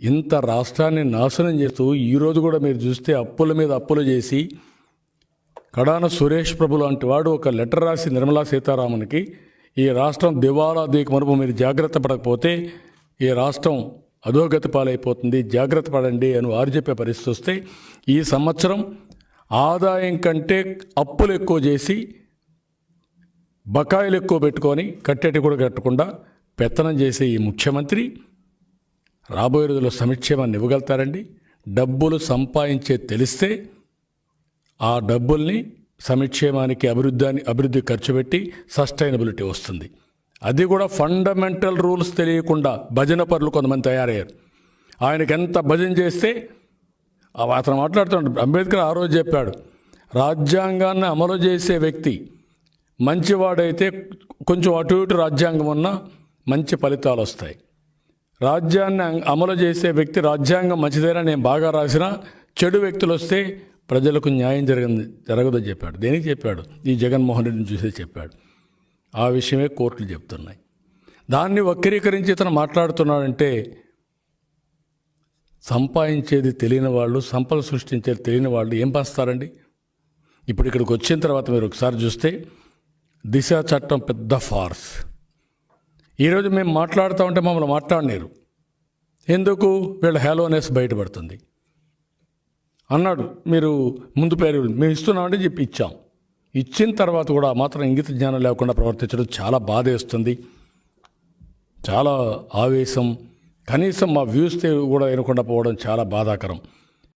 ఇంత రాష్ట్రాన్ని నాశనం చేస్తూ ఈరోజు కూడా మీరు చూస్తే అప్పుల మీద అప్పులు చేసి కడాన సురేష్ ప్రభు లాంటి వాడు ఒక లెటర్ రాసి నిర్మలా సీతారామన్కి ఈ రాష్ట్రం దివాలా దీక మరుపు మీరు జాగ్రత్త పడకపోతే ఈ రాష్ట్రం అధోగతి పాలైపోతుంది. జాగ్రత్త పడండి అని వారు చెప్పే పరిస్థితి వస్తే ఈ సంవత్సరం ఆదాయం కంటే అప్పులు ఎక్కువ చేసి బకాయిలు ఎక్కువ పెట్టుకొని కట్టేటి కూడా కట్టకుండా పెత్తనం చేసే ఈ ముఖ్యమంత్రి రాబోయే రోజుల్లో సంక్షేమాన్ని ఇవ్వగలుగుతారండి. డబ్బులు సంపాదించే తెలిస్తే ఆ డబ్బుల్ని సంక్షేమానికి అభివృద్ధాన్ని అభివృద్ధి ఖర్చు పెట్టి సస్టైనబిలిటీ వస్తుంది. అది కూడా ఫండమెంటల్ రూల్స్ తెలియకుండా భజన పరులు కొంతమంది తయారయ్యారు. ఆయనకి ఎంత భజన చేస్తే అతను మాట్లాడుతున్నాడు అంబేద్కర్ ఆ రోజు చెప్పాడు రాజ్యాంగాన్ని అమలు చేసే వ్యక్తి మంచివాడైతే కొంచెం అటు ఇటు రాజ్యాంగం ఉన్నా మంచి ఫలితాలు వస్తాయి. రాజ్యాన్ని అమలు చేసే వ్యక్తి రాజ్యాంగం మంచిదేనా నేను బాగా రాసినా చెడు వ్యక్తులు వస్తే ప్రజలకు న్యాయం జరగదు జరగదని చెప్పాడు. దేనికి చెప్పాడు? ఈ జగన్మోహన్ రెడ్డిని చూసే చెప్పాడు. ఆ విషయమే కోర్టులు చెప్తున్నాయి. దాన్ని వక్రీకరించి ఇతను మాట్లాడుతున్నాడంటే సంపాదించేది తెలియని వాళ్ళు సంపద సృష్టించేది తెలియని వాళ్ళు ఏం పంచుతారండి? ఇప్పుడు ఇక్కడికి వచ్చిన తర్వాత మీరు ఒకసారి చూస్తే దిశ చట్టం పెద్ద ఫార్స్. ఈరోజు మేము మాట్లాడుతూ ఉంటే మమ్మల్ని మాట్లాడలేరు ఎందుకు? వీళ్ళ హెలోనెస్ బయటపడుతుంది. అన్నాడు మీరు ముందు పేరు మేము ఇస్తున్నామని చెప్పి ఇచ్చాం. ఇచ్చిన తర్వాత కూడా మాత్రం ఇంగిత జ్ఞానం లేకుండా ప్రవర్తించడం చాలా బాధేస్తుంది. చాలా ఆవేశం. కనీసం మా వ్యూస్ కూడా వినకుండా పోవడం చాలా బాధాకరం.